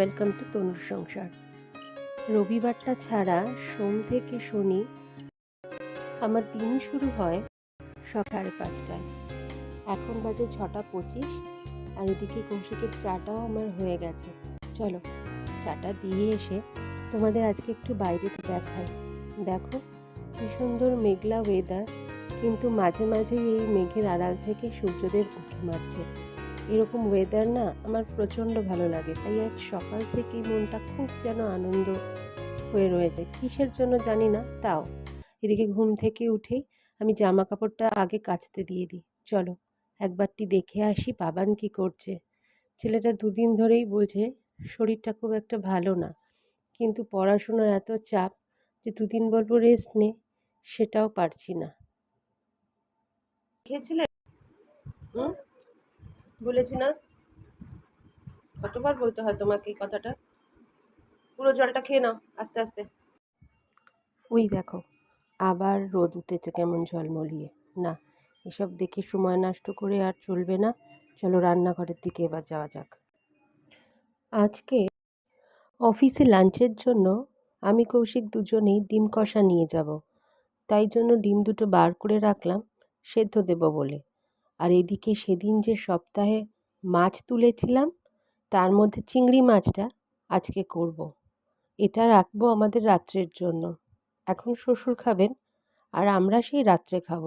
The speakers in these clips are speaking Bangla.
ওয়েলকাম টু তনুর সংসার রবিবারটা ছাড়া সোম থেকে শনি আমার দিন শুরু হয় সকাল পাঁচটায়। এখন বাজে ছটা পঁচিশ আর এদিকে কৌশিকের চাটাও আমার হয়ে গেছে। চলো, চাটা দিয়ে এসে তোমাদের আজকে একটু বাইরে দেখাই। দেখো, কি সুন্দর মেঘলা ওয়েদার কিন্তু মাঝে মাঝে এই মেঘের আড়াল থেকে সূর্যদেব উঁকি মারছে। এরকম ওয়েদার না আমার প্রচণ্ড ভালো লাগে। তাই আজ সকাল থেকেই মনটা খুব যেন আনন্দ হয়ে রয়েছে। কিসের জন্য জানি না তাও। এদিকে ঘুম থেকে উঠেই আমি জামা কাপড়টা আগে কাচতে দিয়ে দিই। চলো একবারটি দেখে আসি বাবান কি করছে। ছেলেটা দুদিন ধরেই বলছে শরীরটা খুব একটা ভালো না। কিন্তু পড়াশোনার এত চাপ যে দুদিন বলব রেস্ট নে সেটাও পারছি না। খেয়েছিলে? হুম? বলেছি না? কতবার বলতে হয় তোমাকে এই কথাটা? পুরো জলটা খেয়ে নাও, আস্তে আস্তে। ওই দেখো, আবার রোদ উঠেছে কেমন ঝলমলিয়ে না, এসব দেখে সময় নষ্ট করে আর চলবে না। চলো রান্নাঘরের দিকে এবার যাওয়া যাক। আজকে অফিসে লাঞ্চের জন্য আমি কৌশিক দুজনেই ডিম কষা নিয়ে যাব। তাই জন্য ডিম দুটো বার করে রাখলাম, সেদ্ধ দেব বলে। আর এদিকে সেদিন যে সপ্তাহে মাছ তুলেছিলাম, তার মধ্যে চিংড়ি মাছটা আজকে করব। এটা রাখব আমাদের রাত্রের জন্য। এখন শ্বশুর খাবেন আর আমরা সেই রাত্রে খাব।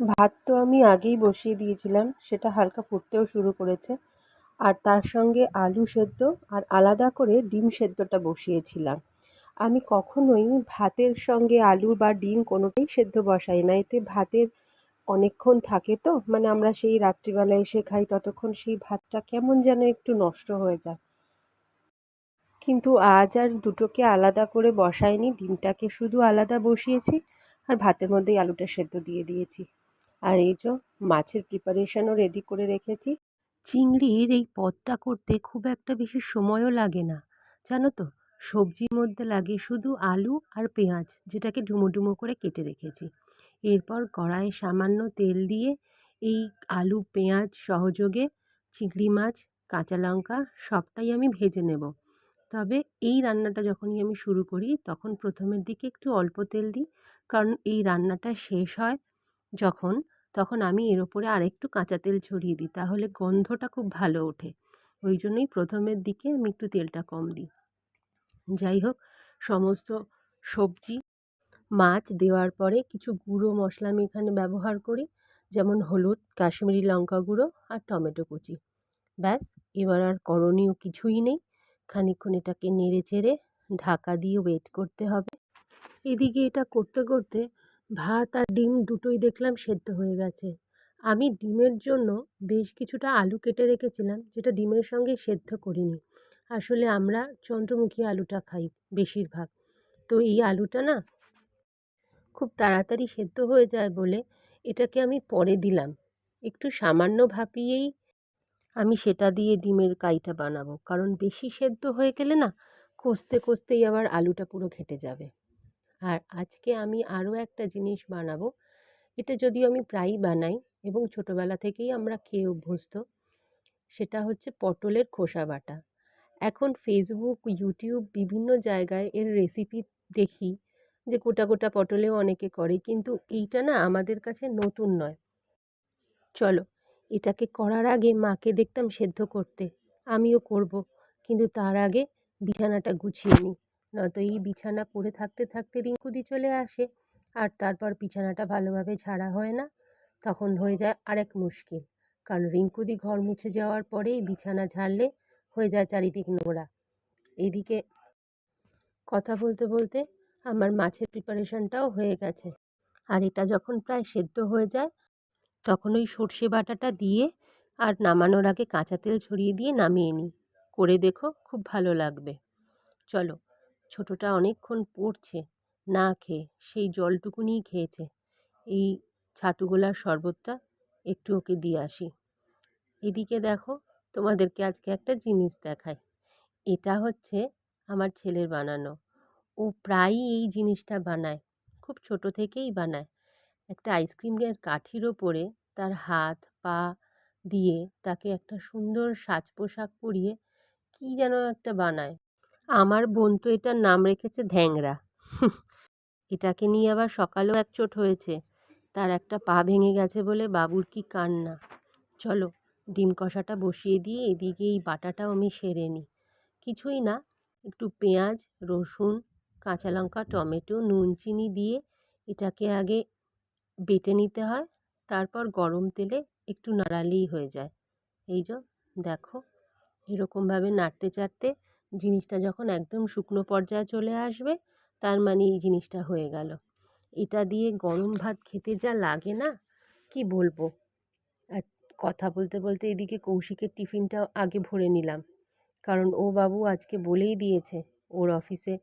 ভাত তো আমি আগেই বসিয়ে দিয়েছিলাম, সেটা হালকা ফুটতেও শুরু করেছে। আর তার সঙ্গে আলু সেদ্ধ আর আলাদা করে ডিম সেদ্ধটা বসিয়েছিলাম। আমি কখনোই ভাতের সঙ্গে আলু বা ডিম কোনোটাই সেদ্ধ বসাই না। এতে ভাতের অনেকক্ষণ থাকে তো মানে আমরা সেই রাত্রিবেলা এসে খাই, ততক্ষণ সেই ভাতটা কেমন যেন একটু নষ্ট হয়ে যায়। কিন্তু আজ আর দুটোকে আলাদা করে বসাইনি, ডিমটাকে শুধু আলাদা বসিয়েছি আর ভাতের মধ্যেই আলুটা সেদ্ধ দিয়ে দিয়েছি। আর এই যে মাছের প্রিপারেশনও রেডি করে রেখেছি। চিংড়ির এই পদটা করতে খুব একটা বেশি সময়ও লাগে না, জানো তো? সবজির মধ্যে লাগে শুধু আলু আর পেঁয়াজ, যেটাকে ডুমো ডুমো করে কেটে রেখেছি। এরপর কড়াইয়ে সামান্য তেল দিয়ে এই আলু, পেঁয়াজ সহযোগে চিংড়ি মাছ, কাঁচা লঙ্কা সবটাই আমি ভেজে নেব। তবে এই রান্নাটা যখনই আমি শুরু করি, তখন প্রথমের দিকে একটু অল্প তেল দিই, কারণ এই রান্নাটা শেষ হয় যখন, তখন আমি এর ওপরে আরেকটু কাঁচা তেল ছড়িয়ে দিই, তাহলে গন্ধটা খুব ভালো ওঠে। ওই জন্যই প্রথমের দিকে আমি একটু তেলটা কম দিই। যাই হোক, সমস্ত সবজি, মাছ দেওয়ার পরে কিছু গুঁড়ো মশলা আমি এখানে ব্যবহার করি। যেমন হলুদ, কাশ্মীরি লঙ্কা গুঁড়ো আর টমেটো কুচি। ব্যাস, এবার আর করণীয় কিছুই নেই। খানিক্ষণ এটাকে নেড়ে চেড়ে ঢাকা দিয়ে ওয়েট করতে হবে। এদিকে এটা করতে করতে ভাত আর ডিম দুটোই দেখলাম সেদ্ধ হয়ে গেছে। আমি ডিমের জন্য বেশ কিছুটা আলু কেটে রেখেছিলাম, যেটা ডিমের সঙ্গে সেদ্ধ করিনি। আসলে আমরা চন্দ্রমুখী আলুটা খাই বেশিরভাগ। তো এই আলুটা না খুব তাড়াতাড়ি সেদ্ধ হয়ে যায় বলে এটাকে আমি পরে দিলাম। একটু সামান্য ভাপিয়েই আমি সেটা দিয়ে ডিমের কাইটা বানাবো। কারণ বেশি সেদ্ধ হয়ে গেলে না কষতে কষতেই আবার আলুটা পুরো ঘেটে যাবে। আর আজকে আমি আরও একটা জিনিস বানাবো। এটা যদিও আমি প্রায়ই বানাই এবং ছোটোবেলা থেকেই আমরা খেয়ে অভ্যস্ত, সেটা হচ্ছে পটলের খোসা বাটা। এখন ফেসবুক ইউটিউব বিভিন্ন জায়গায় এর রেসিপি দেখি যে গোটা গোটা পটলেও অনেকে করে। কিন্তু এইটা না আমাদের কাছে নতুন নয়। চলো, এটাকে করার আগে মাকে দেখতাম সেদ্ধ করতে। আমিও করব। কিন্তু তার আগে বিছানাটা গুছিয়ে নিই। নয়তো এই বিছানা পড়ে থাকতে থাকতে রিঙ্কুদি চলে আসে। আর তারপর বিছানাটা ভালোভাবে ঝাড়া হয় না। তখন হয়ে যায় আরেক মুশকিল। কারণ রিঙ্কুদি ঘর মুছে যাওয়ার পরেই বিছানা ঝাড়লে হয়ে যায় চারিদিক নোংরা। এদিকে কথা বলতে বলতে আমার মাছের প্রিপারেশনটাও হয়ে গেছে। আর এটা যখন প্রায় সেদ্ধ হয়ে যায়, তখন ওই সর্ষে বাটাটা দিয়ে আর নামানোর আগে কাঁচা তেল ছড়িয়ে দিয়ে নামিয়ে নিই। করে দেখো খুব ভালো লাগবে। চলো, ছোটোটা অনেকক্ষণ পড়ছে, না খেয়ে, সেই জলটুকুনিই খেয়েছে। এই ছাতুগোলার শরবতটা একটু ওকে দিয়ে আসি। এদিকে দেখো তোমাদেরকে আজকে একটা জিনিস দেখাই। এটা হচ্ছে আমার ছেলের বানানো। ও প্রায়ই এই জিনিসটা বানায়, খুব ছোট থেকেই বানায়। একটা আইসক্রিমের কাঠির ওপরে তার হাত, পা দিয়ে তাকে একটা সুন্দর সাজ পোশাক পরিয়ে কী যেন একটা বানায়। আমার বোন তো এটার নাম রেখেছে ধ্যাংরা। এটাকে নিয়ে আবার সকালেও এক চোট হয়েছে। তার একটা পা ভেঙে গেছে বলে বাবুর কি কান্না। চলো ডিম কষাটা বসিয়ে দিয়ে এদিকে এই বাটাটাও আমি সেরে নিই। কিছুই না, একটু পেঁয়াজ, রসুন, কাঁচা লঙ্কা, টমেটো, নুন, চিনি দিয়ে এটাকে আগে বেটে নিতে হয়, তারপর গরম তেলে একটু নাড়ালেই হয়ে যায়। এই যে, দেখো, এরকমভাবে নাড়তে চাড়তে জিনিসটা যখন একদম শুকনো পর্যায়ে চলে আসবে, তার মানে এই জিনিসটা হয়ে গেল। এটা দিয়ে গরম ভাত খেতে যা লাগে না, কি বলব? কথা বলতে বলতে এদিকে কৌশিকের টিফিনটাও আগে ভরে নিলাম। কারণ ও বাবু আজকে বলেই দিয়েছে ওর অফিসে,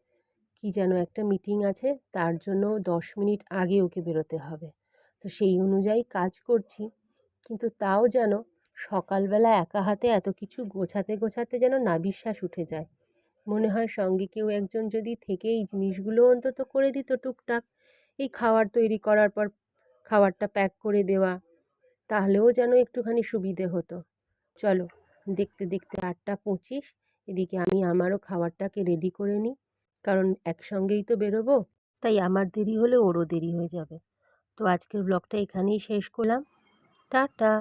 কি যেন একটা মিটিং আছে, তার জন্য দশ মিনিট আগে ওকে বেরোতে হবে। তো সেই অনুযায়ী কাজ করছি। কিন্তু তাও যেন সকালবেলা একা হাতে এত কিছু গোছাতে গোছাতে যেন নাবিশ্বাস উঠে যায়। মনে হয় সঙ্গে কেউ একজন যদি থেকে এই জিনিসগুলো অন্তত করে দিত টুকটাক। এই খাবার তৈরি করার পর খাবারটা প্যাক করে দেওয়া তাহলেও যেন একটুখানি সুবিধে হতো। চলো, দেখতে দেখতে আটটা পঁচিশ, এদিকে আমি আমারও খাবারটাকে রেডি করে নিই। কারণ একসঙ্গেই তো বেরোবো, তাই আমার দেরি হলে ওরও দেরি হয়ে যাবে। তো আজকের ব্লগটা এখানেই শেষ করলাম। টাটা!